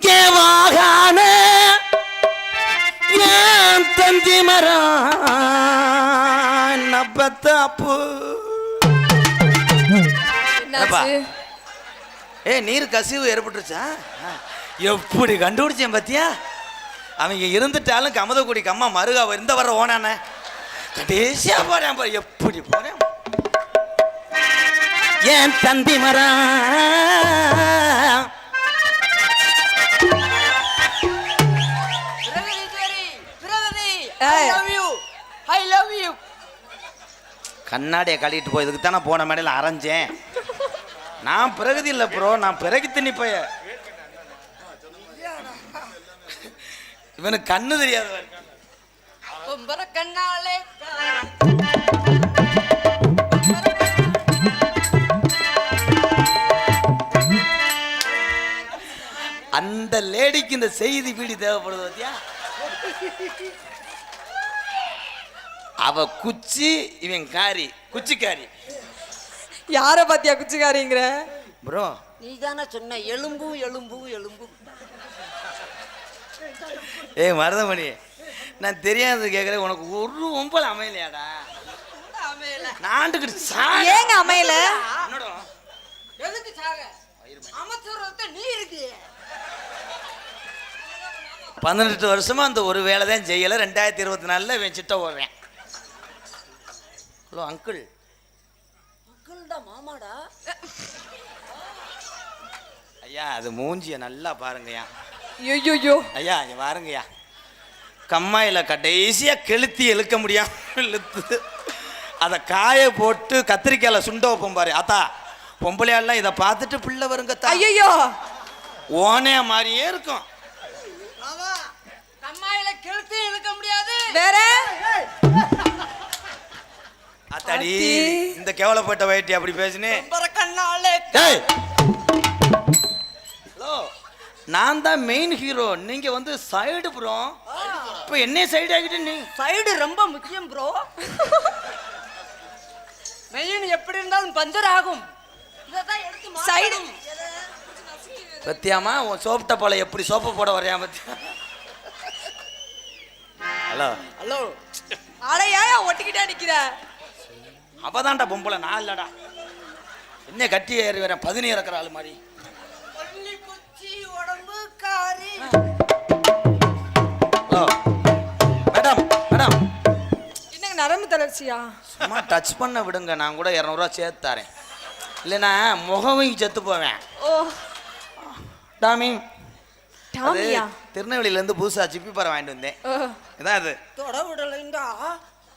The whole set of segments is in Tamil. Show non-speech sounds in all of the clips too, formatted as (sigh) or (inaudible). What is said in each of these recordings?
கேவாகான? ஏன் தந்தி மரம் நப்பத்தாப்பு ஏ நீர் கசிவு ஏற்பட்டுருச்சா? எப்படி கண்டுபிடிச்சேன் பாத்தியா? அவங்க இருந்துட்டாலும் கமதக்குடி கம்மா மருகா இந்த வர ஓனானே. கடைசியா போறேன் பாரு எப்படி போறேன்? ஏன் தந்தி மரம் ஐ. Love you I love you கண்ணாடியை கழுவிட்டு போயதுக்கு தானே போன மேடையில் அரைஞ்சேன். நான் பிரகதி இல்லை ப்ரோ நான் பிறகு தின்னி போய. இவனுக்கு கண்ணு பொம்பர கண்ணாலே அந்த லேடிக்கு இந்த செய்தி பீடி தேவைப்படுது பாத்தியா? அவ குச்சி இவன் காரி. குச்சிக்காரி. யார பாத்தியா குச்சிக்காரிங்கிற? ப்ரோ. நீ தானே சொன்ன எலும்பும் எலும்பும் எலும்பும் ஏய் மருதமணி நான் தெரியாதது கேட்குறேன் உனக்கு ஒரு ஒம்பல் அமையலையாடா. நாண்டுக்கிட்டு சா ஏங்க அமையல? என்னடா? எதுக்கு சாக? அமைச்சரத்தை நீ இருக்கு. பதினெட்டு வருஷமா அந்த ஒரு வேலை தான் செய்யலை. ரெண்டாயிரத்தி இருபத்தி நாலில் இவன் சிட்ட ஓடுறேன். ஹலோ அங்கிள் மக்கள்டா மாமாடா. ஐயா அது மூஞ்சிய நல்லா பாருங்கய்யா. ஐயோ ஐயா இங்க பாருங்கய்யா கம்மாயில் கடைசியாக கெளுத்தி இழுக்க முடியாம இழுத்து அதை காய போட்டு கத்திரிக்காயில் சுண்ட வைப்போம் பாரு. அத்தா பொம்பளையாலாம் இதை பார்த்துட்டு பிள்ளை வருங்க. ஐயோ ஓனே மாதிரியே இருக்கும். மாமா கம்மாயில கெளுத்தி இழுக்க முடியாது. வேற. அத்தாடி அத்தி. இந்த கேவலப்பட்ட வயிற்று அப்படி பேசுனே. பொம்பர கண்ணாலே ஏய். ஹலோ. நான் தான் மெயின் ஹீரோ நீங்க வந்து சைடு ப்ரோ இப்போ என்ன சைடு ஆகிட்டு நீ சைடு ரொம்ப முக்கியம் ப்ரோ மெயின் எப்படி இருந்தாலும் பஞ்சர் ஆகும். மாட்டணும். பத்தியாமா உன் சோப்பு டப்பால எப்படி சோப்பு போட வரையா பத்தியா? ஹலோ. ஹலோ அட ஏன் ஒட்டிக்கிட்டே நிக்கிற. அவதான்டா பொம்பளை நான் இல்லடா. என்ன கட்டி ஏறி வரேன் பதினி இறக்குற ஆள் மாதிரி. Madam madam. என்னங்க நரம்பு தளர்ச்சியா? சும்மா டச் பண்ண விடுங்க நான் கூட இரநூறுவா சேர்த்து தரேன். இல்லைன்னா முகவையும் செத்து போவேன். ஓ. டாமி அது டாமியா? திருநெல்வேலியிலேருந்து புதுசாக சிப்பி பறை வாங்கிட்டு வந்தேன். ஓ. இதான் அது. தொட விடலைண்டா.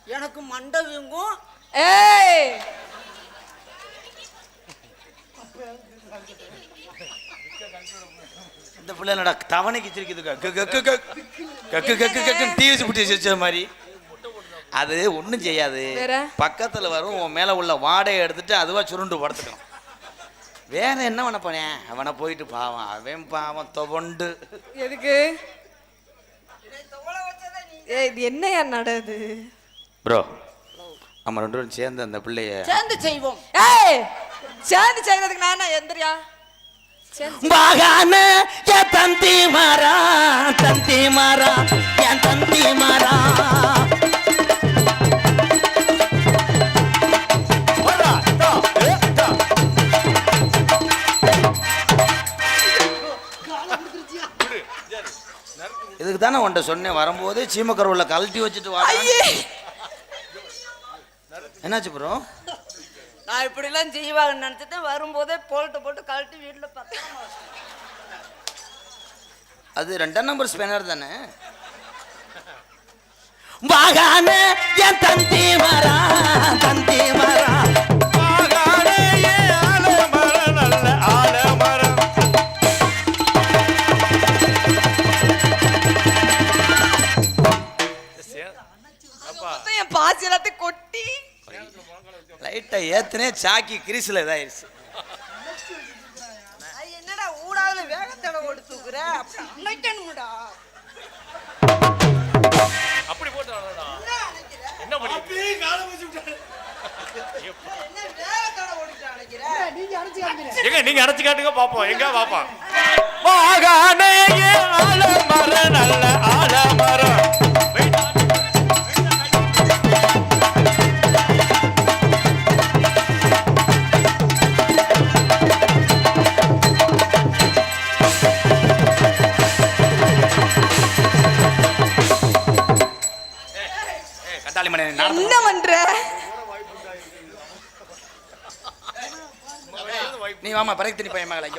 எனக்கு மண்டை வீங்கும். ஏய்! இந்த பிள்ளை என்னடா தவணைக்கு சிரிக்குது கக்கு கக்கு கக்கு கக்கு கக்கு கக்குன்னு டீ வச்சு பிடிச்சி சிரிச்ச மாதிரி. அது ஒன்றும் செய்யாது. வேற? பக்கத்தில் வரும் உன் மேலே உள்ள வாடையை எடுத்துட்டு அதுவாக சுருண்டு படுத்துக்கணும் வேற என்ன பண்ண போனேன் அவனை போயிட்டு பாவம் அவன் பாவம் துவண்டு. எதுக்கு? ஏய் இது என்னையா நடது ப்ரோ நம்ம ரெண்டு பேரும் சேர்ந்து அந்த பிள்ளைய சேர்ந்து செய்வோம். ஏய் சேர்ந்து செய்யறதுக்கு நான் என்ன எந்திரியா? பாகான என் தந்தி மாறா தந்தி மாறா என் தந்தி மாறா. இதுக்கு தானே உன்ட்ட சொன்னேன் வரும்போது சீமக்கருவில் கழட்டி வச்சுட்டு வா ஐயே என்னாச்சு ப்ரோ நான் இப்படிலாம் செய்வாங்கன்னு நினச்சிட்டு வரும்போதே போல்ட்டு போட்டு கழட்டி வீட்டில் வச்சிட்டேன். அது ரெண்டாம் நம்பர் ஸ்பேனர் தானே? வாகான என் தந்தி மரா தந்தி மரா. லைட்டை ஏத்துனே சாக்கி கிரீஸில் இதாயிருச்சு. என்னடா ஊடாவது வேகத்தடை கொடுத்துக்கிற அமைக்கணும்டா அப்படி போட்டு என்ன பண்ணி? எங்க நீங்க அடைச்சு காட்டுங்க பாப்போம். எங்க பாப்போம்? ஆகானையே ஆலமரம் நல்ல ஆலமரம். நாலு மணி என்ன பண்ற? நீ வாமா பறக்கு தண்ணி பையன் மகளை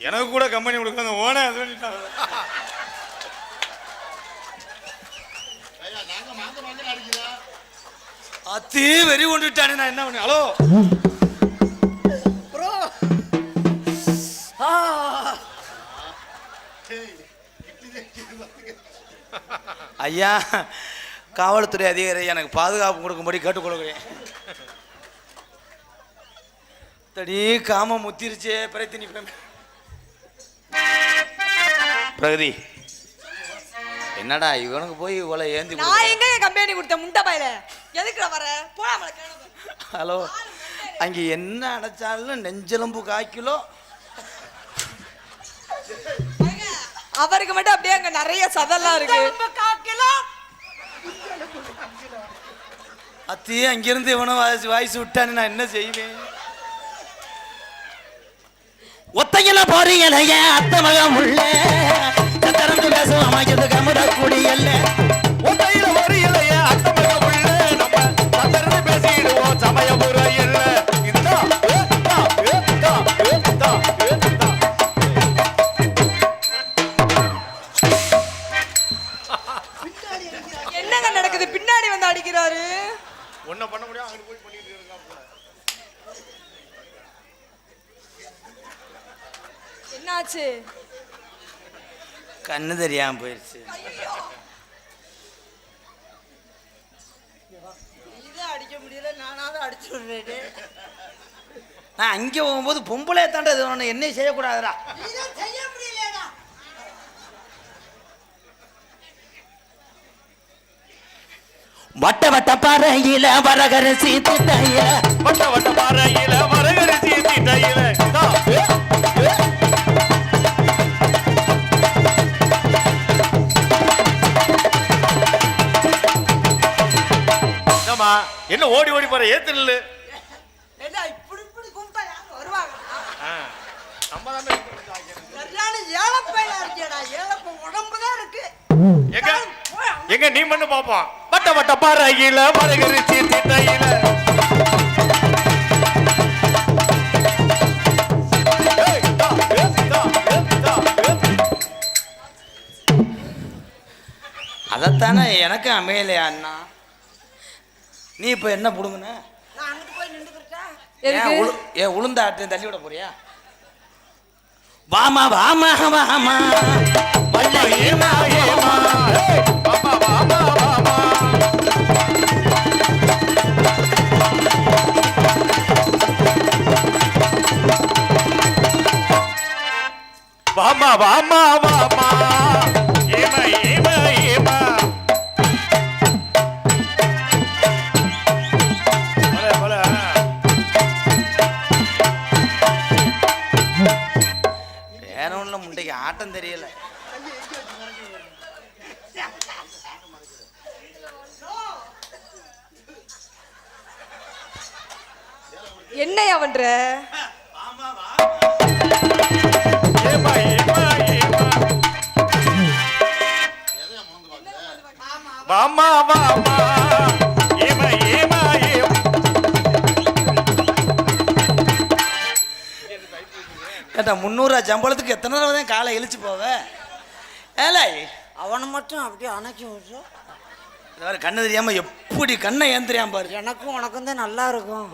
எனக்கு கூட கம்பெனி கொடுக்க ஓனே அது அத்தே வெறி கொண்டு விட்டானே நான் என்ன பண்ணு ஹலோ. ஐயா காவல்துறை அதிகாரி எனக்கு பாதுகாப்பு கொடுக்கும்படி கேட்டுக்கொள்கிறேன். தடி காம முத்திருச்சே பிரயத்தினி பிரகதி. என்னடா இவனுக்கு போய் இவ்வளோ ஏந்தி நான்? எங்க கம்பெனி கொடுத்தேன்? முண்டை பையில. எதுக்குடா வர கிளம்பு ஹலோ அங்கே என்ன அடைச்சாலும் நெஞ்செலும்பு காய்க்கிலோ? அவருக்கு மட்டும் அப்படியே அங்க நிறைய சதெல்லாம் இருக்கு. அத்தி அங்கிருந்து இவனும் வாய்ஸ் வாய்ஸ் விட்டான்னு நான் என்ன செய்வேன்? ஒத்தையில போறீங்களைய அத்த மகம் உள்ள. திறந்து பேசும் அமைக்கிறது கமுட குடியல்ல. ஒத்தையில உள்ள. நம்ம பேசிடுவோம் இல்ல அடிக்கிறாரு ஒன்ன பண்ண முடியும் அங்க போய் பண்ணிட்டு இருக்கான் என்னாச்சு? கண்ணு தெரியாம போயிடுச்சு இதை அடிக்க முடியல நானாவது அடிச்சு விடுறேன். நான் அங்கே போகும்போது பொம்பளை தாண்ட இது ஒன்று என்ன செய்யக்கூடாதுடா இதை செய்ய முடியலடா வட்ட வட்ட பாறையில வரகரசி திட்டைய வட்ட வட்ட பாறையில வரகரிசி தீட்டையில என்ன ஓடி ஓடி போற? ஏத்து நில்லு. ஏழப்பையில இருக்கேடா ஏழப்ப உடம்பு தான் இருக்கு. எங்க நீ மண்ணு பாப்போம் வட்ட வட்ட பாறையில வரகரிசி தீட்டையில. அதைத்தானே எனக்கு அமையலையா அண்ணா. நீ இப்போ என்ன நின்றுக்கிட்டா ஏன் உளுந்த ஆட்டு தள்ளி விட போறியா? வாமா வாமா வாமா. வல்ல ஏமா ஏமா வாமா வாமா வாமா. ஏமா ஏமா ஏமா. போல, வேற ஒன்றும் முண்டைக்கு ஆட்டம் தெரியல. என்னையா பண்ற? கேட்டா முந்நூறுவா சம்பளத்துக்கு எத்தனை தடவை தான் காலை இழிச்சு போவ? ஏலே. அவனை மட்டும் அப்படியே அணைக்கி விடுறோம் இந்த மாதிரி கண்ணு தெரியாம எப்படி கண்ணை ஏந்திரியாம பாரு. எனக்கும் உனக்கும் தான் நல்லா இருக்கும்.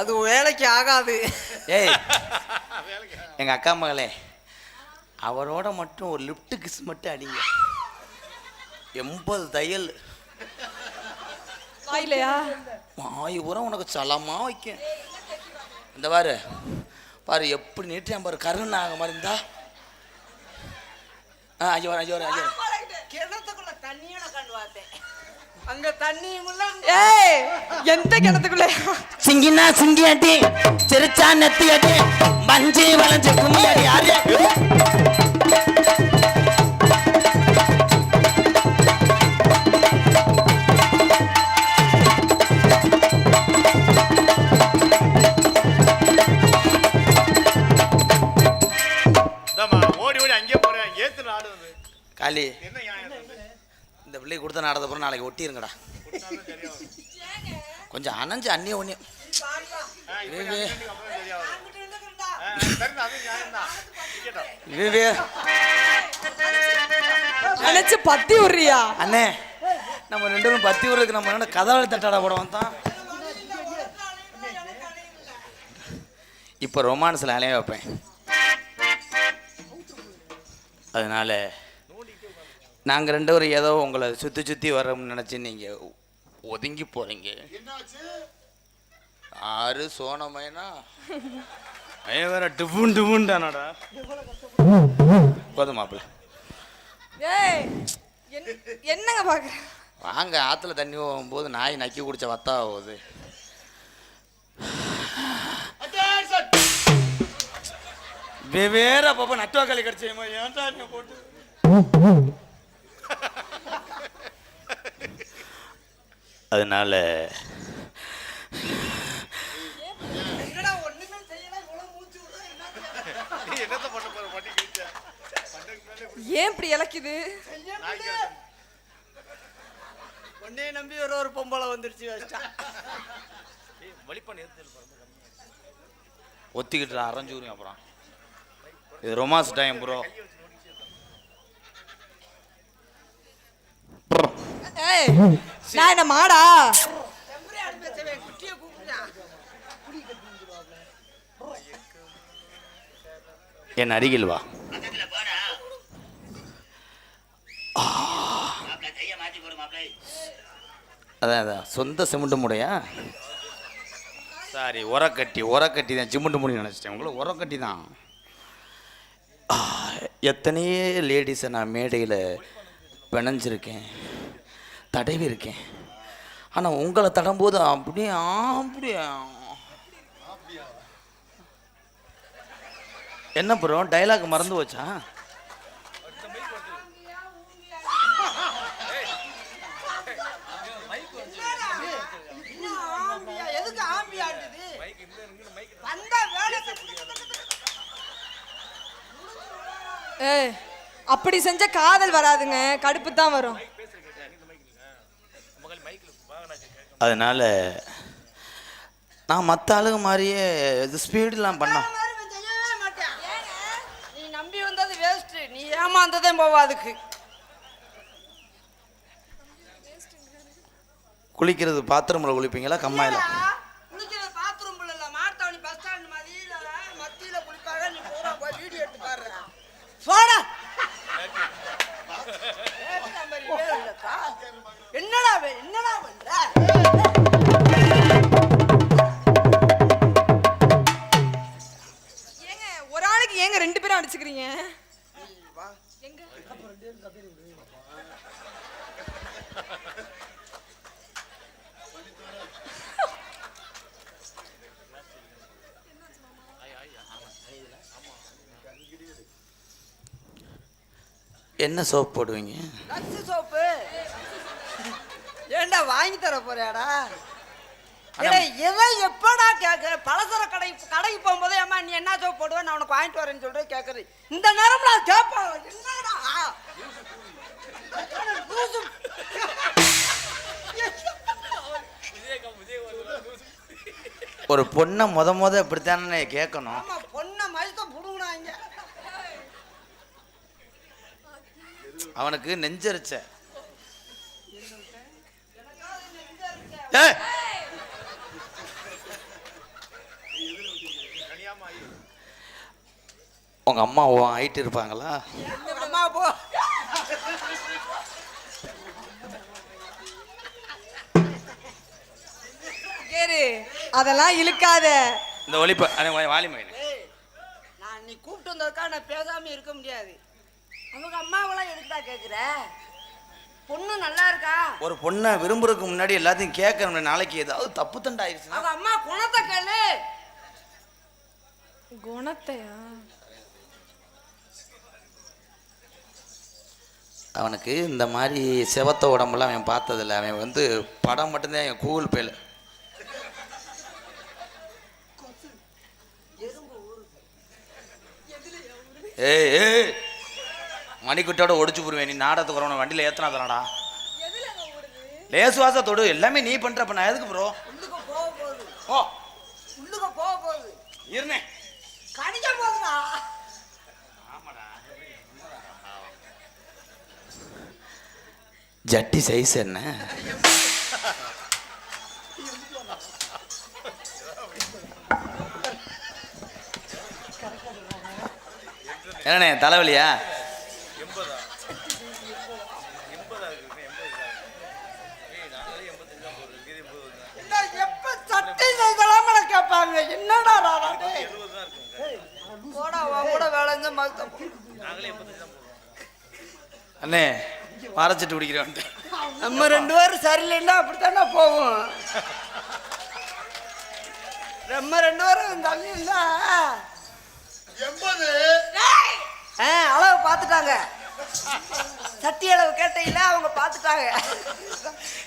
அது வேலைக்கு ஆகாது. ஏய். (laughs) எங்க அக்கா மகளே அவரோட மட்டும் ஒரு லிஃப்ட் கிஸ் மட்டும் அடிங்க. எண்பது தையல். வாயிலையா? மாய் உரம் உனக்கு சலமா வைக்கும். இந்த பாரு. பாரு எப்படி நீட்டியான் பாரு கருணாக மாதிரி இருந்தா? ஆ ஐயோ ஐயோ ஐயோ. கிணத்துக்குள்ள தண்ணியோட கண்டு பார்த்தேன். அங்க தண்ணியும் இல்ல ஏய் எந்த கிணத்துக்குள்ள? சிங்கினா சிங்கி அடி சிரிச்சா நெத்தி அடி மஞ்சி வளைஞ்சு கும்மி அடி அப்புறம் நாளைக்கு ஒட்டிருங்கடா. கொஞ்சம் அணைஞ்சு அந்நிய விவே நினைச்சு பத்தி விடுறியா? அண்ணே நம்ம ரெண்டு பேரும் பத்தி ஊருக்கு நம்ம என்ன கதவை தட்டாட போட வந்தோம் இப்போ ரொமான்ஸில் அலைய வைப்பேன். அதனால நாங்கள் ரெண்டு பேரும் ஏதோ உங்களை சுற்றி சுற்றி வரோம்னு நினச்சி நீங்கள் ஒதுங்கி போகிறீங்க ஆறு சோனமைனா வேற டுபுன் டுபுன்டானடா. போதும் மாப்பிள்ள. ஏய் என்ன- என்னங்க பாக்குற? வாங்க ஆற்றுல தண்ணி போகும்போது நாய் நக்கி குடிச்ச வத்தா ஆகுது. வெவ்வேறு அப்பப்போ நட்டுவாக்காளி கடிச்சேமா ஏன்டா நீ போட்டு? அதனால ஏன் இப்படி இலக்குது? உன்னைய நம்பி ஒரு ஒரு பொம்பளை வந்துருச்சு ஒத்திக்கிட்டு அரைஞ்சூரியும் அப்புறம். இது ரொமான்ஸ் டைம் ப்ரோ ஏய் நான் என்ன மாடா? என் அருகில் வா. அதான் அதான். சொந்த சிமெண்ட் முடையா? சாரி உரக்கட்டி உரக்கட்டி தான். சிமெண்ட் முடி நினச்சிட்டேன். உங்களை உரக்கட்டி தான். எத்தனையோ லேடிஸை நான் மேடையில் பிணைஞ்சிருக்கேன். தடவி இருக்கேன். ஆனால் உங்களை தடும்போது அப்படியே அப்படியே. என்ன ப்ரோ டைலாக் மறந்து போச்சா? ஏய் அப்படி செஞ்ச காதல் வராதுங்க. கடுப்பு தான் வரும். அதனால நான் மற்ற ஆளுங்க மாதிரியே இது ஸ்பீடெலாம் பண்ணோம் நீ நம்பி வந்தது வேஸ்ட் நீ ஏமாந்ததே போவா அதுக்கு. குளிக்கிறது பாத்திரமில் குளிப்பீங்களா? கம்மாயில் குளிக்கிற பாத்ரூம் இல்ல மார்த்தாவணி பஸ் ஸ்டாண்ட் மதியில மத்தியில குளிப்பாங்க நீ பூரா போய் வீடியோ எடுத்து பாரு போடா என்னடா என்னடா பண்ற? ஏங்க ஒரு ஆளுக்கு ஏங்க ரெண்டு பேரும் அடிச்சுக்கிறீங்க? எங்க என்ன சோப் போடுவீங்க? சோப்பு. ஏண்டா வாங்கி தர போறியாடா? எதை எப்படா கேட்குற பலசர கடை கடைக்கு போகும்போது ஏம்மா நீ என்ன சோப் போடுவ? நான் உனக்கு வாங்கிட்டு வரேன்னு சொல்லிட்டு கேட்குறது இந்த நேரம்ல அது கேட்பான். ஒரு பொண்ணை முத முத இப்படித்தானே கேட்கணும். பொண்ணை மயத்த புடுங்கினாங்க. அவனுக்கு நெஞ்சரிச்ச. உங்க அம்மா ஆயிட்டு இருப்பாங்களா? அம்மா போ அதெல்லாம் இழுக்காத. இந்த ஒளிப்ப வாலிமை ஏய், நான் நீ கூப்பிட்டு வந்ததுக்காக நான் பேசாம இருக்க முடியாது. அவங்க அம்மாவெல்லாம் எதுக்குடா கேட்குற பொண்ணு நல்லா இருக்கா? ஒரு பொண்ணை விரும்புறதுக்கு முன்னாடி எல்லாத்தையும் கேட்கணும் நாளைக்கு ஏதாவது தப்பு தண்டா ஆயிடுச்சுன்னா அவங்க அம்மா குணத்தை கேளு. குணத்தையா? அவனுக்கு இந்த மாதிரி செவத்த உடம்பெல்லாம் அவன் பார்த்ததில்ல. அவன் வந்து படம் மட்டும்தான் என் கூகுள் பேல. ஏய் ஏய் மணிக்குட்டோட ஒடிச்சு போடுவேன் நீ நாடகத்துக்கு வரணும் வண்டியில் ஏத்தனா தரடா லேசு வாச தொடு. எல்லாமே நீ பண்றப்ப நான் எதுக்கு ப்ரோ உள்ளுக்கு ஓ உள்ளுக போக போகுது. இருனே கடிக்க போகுதுடா. ஜட்டி சைஸ் என்ன? என்னண்ணே தலைவலியா என்ன எப்ப சட்டை செய்தலாம் கேட்பாங்க. என்னடா ராடா போடா கூட வேலை செஞ்ச மகத்த அண்ணே மறைச்சிட்டு குடிக்கிறேன் நம்ம ரெண்டு பேரும் சரியில்லைன்னா அப்படித்தானே போவோம். நம்ம ரெண்டு பேரும் தள்ளி இருந்தா ஆ அளவு பார்த்துட்டாங்க. சட்டி அளவு கேட்டையில அவங்க பார்த்துட்டாங்க.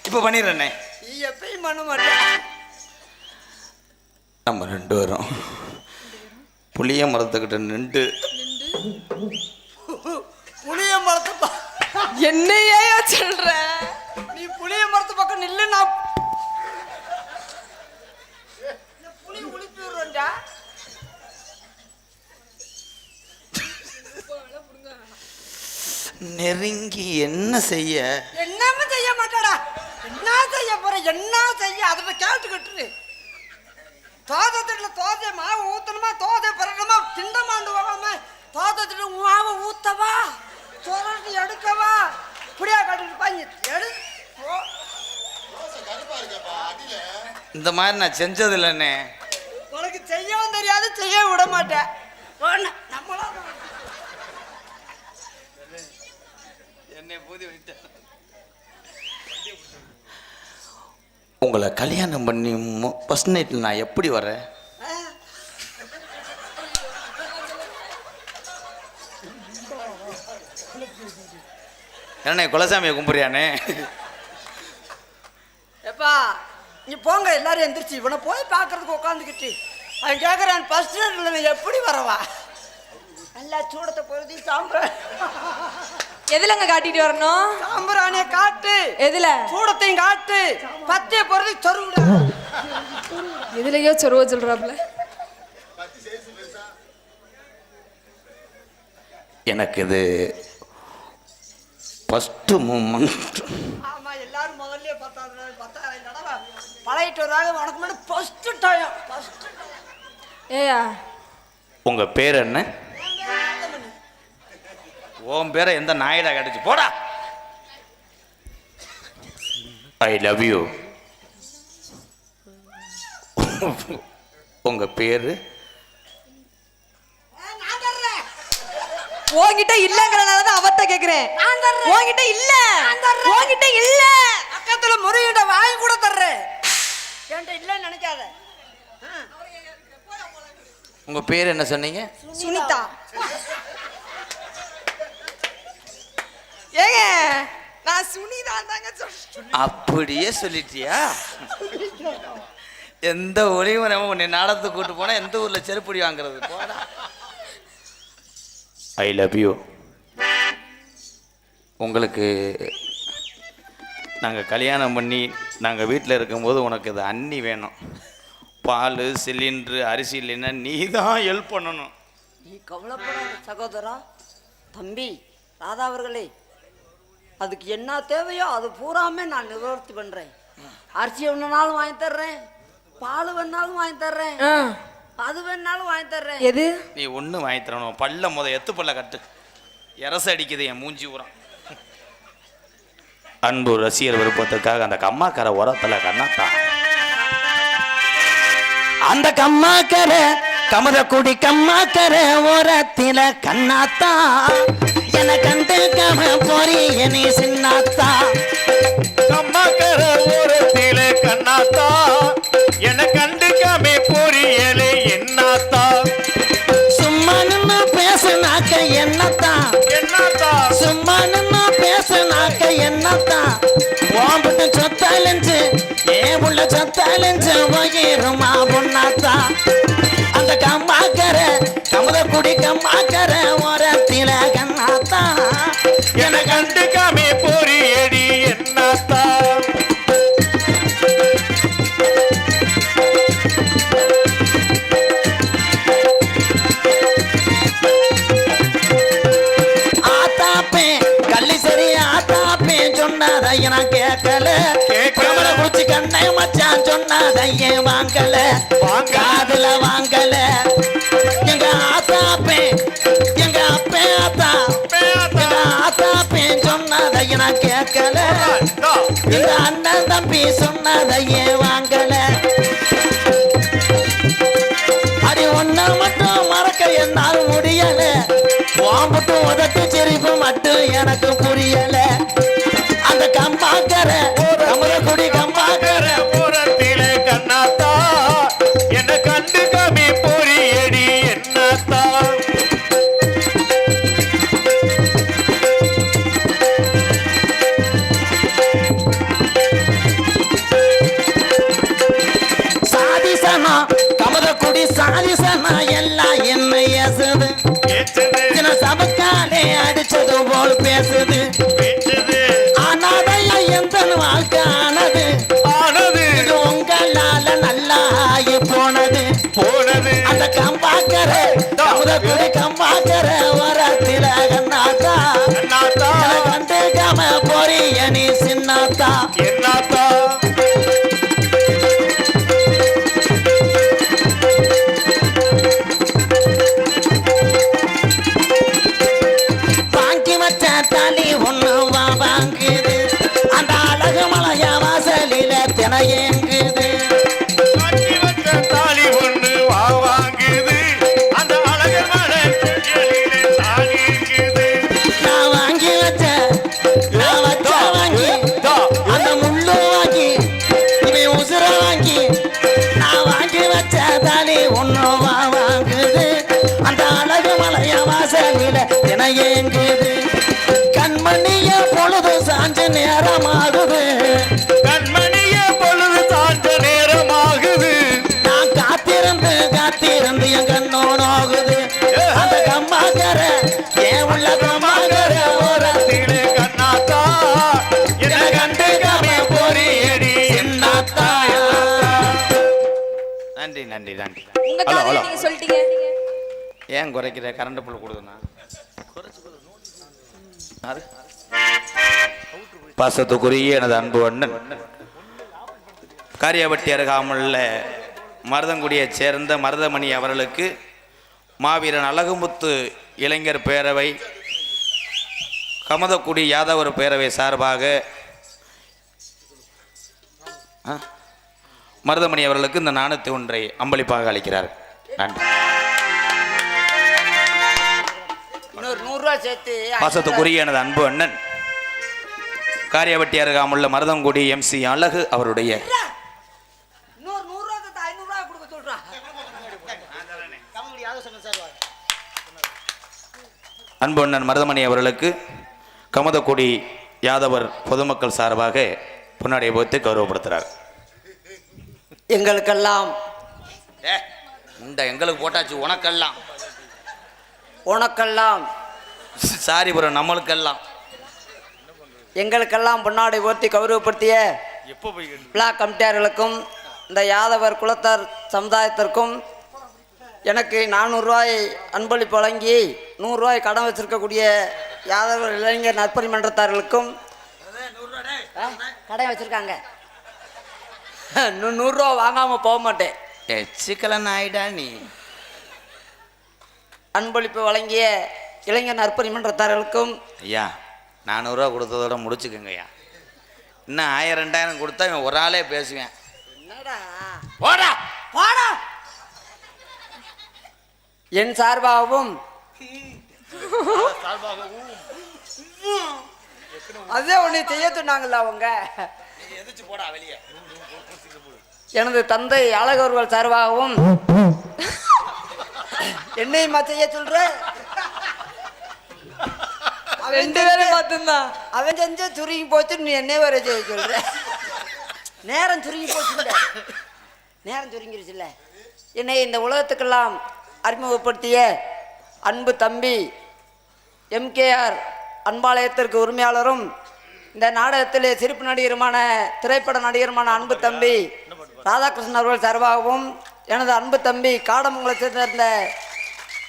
இப்போ பண்ணிடுறேண்ணே நீ எப்பயும் பண்ண மாட்டேன் நம்ம ரெண்டு பேரும். புளிய மரத்துக்கிட்ட நின்று. புளிய மரத்து பா- என்னையே சொல்ற? நீ புளிய மரத்து பக்கம் நில்லு நான் புளி உளிப்பி நெருங்கி என்ன செய்ய? என்னமே செய்ய மாட்டாடா. என்ன செய்ய போற? என்ன செய்ய? அதை கேட்டுக்கிட்டு தோதத்துல தோசை மாவு ஊத்தணுமா? தோசை பிறக்கணுமா திண்டமாண்டு வாங்காம தோதத்துல மாவு ஊத்தவா? சுரண்டி எடுக்கவா? புடியா காட்டிட்டு பாங்க எடு. ஓ, இந்த மாதிரி நான் செஞ்சது இல்லைண்ணே உனக்கு செய்யவும் தெரியாது செய்ய விட மாட்டேன். நம்மளா என்னை பூதி உங்களை கல்யாணம் பண்ணி ஃபஸ்ட் நைட்டில் நான் எப்படி வரேன்? என்ன குலசாமியை கும்பிட்றியானே எப்பா நீ போங்க எல்லாரும் எந்திரிச்சு. இவனை போய் பார்க்கறதுக்கு உட்காந்துக்கிட்டு அவன் கேட்குறான் ஃபர்ஸ்ட் நைட்டில் எப்படி வரவா? நல்லா சூடத்தை பொருதி சாம்பிராணி எதுலங்க காட்டிட்டு வரணும்? சாம்பிராணியை காட்டு. எதுல? சூடத்தையும் காட்டு. பத்திய பொருதி சொருவிட. எதுலயோ சொருவ சொல்றாப்ல எனக்கு இது ஃபஸ்ட்டு மூமெண்ட் ஆமா எல்லாரும் முதல்ல பத்தாவது பத்தாயிரம் தடவை பழகிட்டு வராங்க உனக்கு முன்னாடி ஃபர்ஸ்ட் டைம் ஃபர்ஸ்ட் ஏயா. உங்கள் பேர் என்ன? உன் பேரை எந்த நாயிடா கிடச்சி போடா. ஐ லவ் யூ உங்கள் பேர்? உன்கிட்ட இல்லங்கறனால தான் அவர்ட்ட கேக்குறேன். உன்கிட்ட இல்ல. உன்கிட்ட இல்ல. பக்கத்துல முருகிட்ட வாங்கி கூட தர்றேன். என்கிட்ட இல்லைன்னு நினைக்காத. ஆ. உங்கள் பேர் என்ன சொன்னீங்க? சுனிதா. ஏங்க நான் சுனிதா தாங்க சொல்றேன். அப்படியே சொல்லிட்டியா? எந்த ஒளிவனமும் உன்னை நாடத்துக்கு கூட்டு போனா எந்த ஊர்ல செருப்படி வாங்குறது? போடா. ஐ லவ் யூ உங்களுக்கு நாங்கள் கல்யாணம் பண்ணி நாங்கள் வீட்டில் இருக்கும்போது உனக்கு இது அன்னி வேணும். பால் சிலிண்ட்ரு அரிசி இல்லைன்னா நீ தான் ஹெல்ப் பண்ணணும். நீ கவலைப்படாத சகோதரா. தம்பி ராதா அவர்களே அதுக்கு என்ன தேவையோ அது பூராமே நான் நிவர்த்தி பண்றேன். அரிசி வேணுனாலும் வாங்கி தர்றேன். பால் வேணாலும் வாங்கி தர்றேன். அது வேணாலும் வாங்கி தர்றேன். எது? நீ ஒன்று வாங்கி தரணும். பல்ல முத எத்து பல்ல கட்டு. எரச அடிக்குது என் மூஞ்சி உரம் அன்பு ரசிகர் விருப்பத்துக்காக அந்த கம்மாக்கரை உரத்துல கண்ணாத்தா. அந்த கம்மாக்கரை கமதக்குடி கம்மாக்கரை உரத்தில கண்ணாத்தா. என கண்டு கம போறி நீ சின்னாத்தா. கம்மாக்கர ஓரத்தில கண்ணாத்தா. என கண்டுக்காமே பொரியலே என்னாத்தா. சும்மா நின்னு பேசுனாக்க என்னத்தான் என்னாத்தா. சும்மா நின்னு பேசுனாக்க என்னத்தான் ஓம்பிட்டு சொத்தாலஞ்சு ஏன் உள்ள சொத்தாலஞ்சு வயிறுமா பொண்ணாத்தா அந்த கம்மாக்கர கமத குடி கம்மாக்கர ஓரத்தில கேட்கல கேட்கல. குடிச்சு கண்ணை மச்சான் சொன்னதைய வாங்கல? காதுல வாங்கல. எங்க ஆத்தாப்பே எங்க அப்பே ஆத்தா. எங்க ஆத்தாப்பே சொன்னதைய நான் கேட்கல எங்க அண்ணன் தம்பி சொன்னதையே வாங்கல? அது ஒன்ன மட்டும் மறக்க என்னால் முடியல. வாம்பட்டு உதட்டு சிரிப்பு மட்டும் எனக்கு பேசுது. பேச்சது ஆனாதைய எந்த வாழ்க்கை ஆனது? ஆனது. உங்களால நல்லா ஆகி போனது. போனது. அந்த கம்பாக்கர கமுதக்குடி கம்பாக்கர வரத்தில கண்ணாத்தா கண்ணாத்தா கண்டுக்காம போறிய நீ சின்னாத்தா. என்னத்தா கண்மணிய பொழுது சாஞ்ச நேரமாகுது. கண்மணியே பொழுது சாய்ந்த நேரமாகுது. நான் காத்திருந்து காத்திருந்து என் கண்ணோனாகுது அந்த கம்மாக்கர ஏன் உள்ள கம்மாக்கர ஓரத்தில் திலே கண்ணாத்தா என்ன கண்டு கமி பொறியடி? சின்னாத்தா. நன்றி நன்றி நன்றி. உங்க. நீங்க சொல்லிட்டீங்க. ஏன் குறைக்கிற? கரண்ட் புல் கொடுதுண்ணா யாரு? பாசத்துக்குரிய எனது அன்பு அண்ணன் காரியாபட்டி அருகாமுள்ள மருதங்குடியைச் சேர்ந்த மருதமணி அவர்களுக்கு மாவீரன் அழகுமுத்து இளைஞர் பேரவை கமதக்குடி யாதவர் பேரவை சார்பாக மருதமணி அவர்களுக்கு இந்த நாணயத்தை ஒன்றை அம்பளிப்பாக அளிக்கிறார். நன்றி. இன்னொரு நூறுரூவா சேர்த்து பாசத்துக்குரிய எனது அன்பு அண்ணன். காரியவட்டி அருகாமுள்ள மருதங்குடி எம்சி அழகு அவருடைய. அன்பு அண்ணன் மருதமணி அவர்களுக்கு கமதக்குடி யாதவர் பொதுமக்கள் சார்பாக பொன்னாடியை போத்து கௌரவப்படுத்துறார். எங்களுக்கெல்லாம். இந்த எங்களுக்கு போட்டாச்சு உனக்கெல்லாம். உனக்கெல்லாம். சாரி ப்ரோ நம்மளுக்கெல்லாம். எங்களுக்கெல்லாம் பொன்னாடை ஓர்த்தி கௌரவப்படுத்திய பிளாக் கமிட்டியார்களுக்கும் இந்த யாதவர் குலத்தார் சமுதாயத்திற்கும் எனக்கு நானூறுரூவாய் அன்பளிப்பு வழங்கி நூறுரூவாய் கடன் வச்சிருக்கக்கூடிய யாதவர் இளைஞர் நற்பணி மன்றத்தார்களுக்கும் கடன் வச்சிருக்காங்க. நூறுரூவா வாங்காமல் போக மாட்டேன். எச்சிக்கலன் ஆயிடா நீ. அன்பளிப்பு வழங்கிய இளைஞர் நற்பணி மன்றத்தார்களுக்கும் ஐயா நானூறுரூவா கொடுத்ததோட முடிச்சுக்கோங்க ஐயா. இன்னும் ஆயிரம் ரெண்டாயிரம் கொடுத்தா இவன் ஒரு ஆளே பேசுவேன். என்னடா? போடா! வாடா என் சார்பாகவும் அதே உன்னை செய்ய சொன்னாங்கல்ல அவங்க. போடா எனது தந்தை அழகர்வல் சார்பாகவும் (laughs) என்னையுமா செய்ய சொல்ற? அவன் ரெண்டு பேரும் மட்டும்தான் அவன் செஞ்ச சுருங்கி போச்சு நீ என்ன வர செய்ய சொல்ற? நேரம் சுருங்கி போச்சுல்ல. நேரம் சுருங்கிருச்சுல்ல என்னை இந்த உலகத்துக்கெல்லாம் அறிமுகப்படுத்திய அன்பு தம்பி எம்கேஆர் அன்பாலயத்திற்கு உரிமையாளரும் இந்த நாடகத்திலே சிரிப்பு நடிகருமான திரைப்பட நடிகருமான அன்பு தம்பி ராதாகிருஷ்ணன் அவர்கள் சார்பாகவும் எனது அன்பு தம்பி காடமங்கலத்தை சேர்ந்த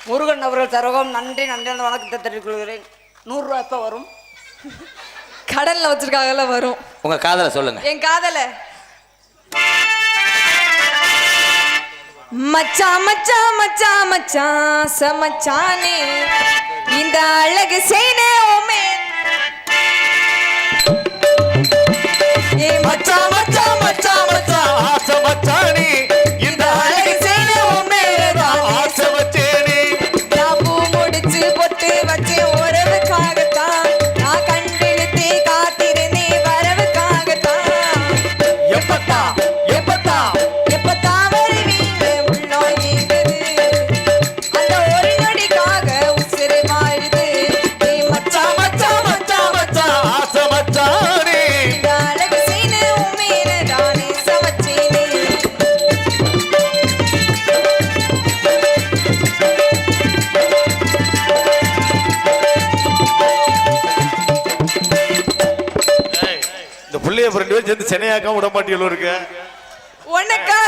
முருகன் அவர்கள் சார்பாகவும் நன்றி நன்றி வணக்கத்தை தெரிவித்துக் கொள்கிறேன். நூறுரூவா எப்போ வரும்? கடல்ல வச்சிருக்காங்கல்ல வரும். உங்க காதலை சொல்லுங்க. என் காதல. மச்சான் மச்சான் மச்சான் மச்சான் சமச்சானே. இந்த அழகு செய்னே ஓமே ஏ மச்சான் சென்னையாக்கம் விட மாட்டீங்களோ இருக்க? உனக்காக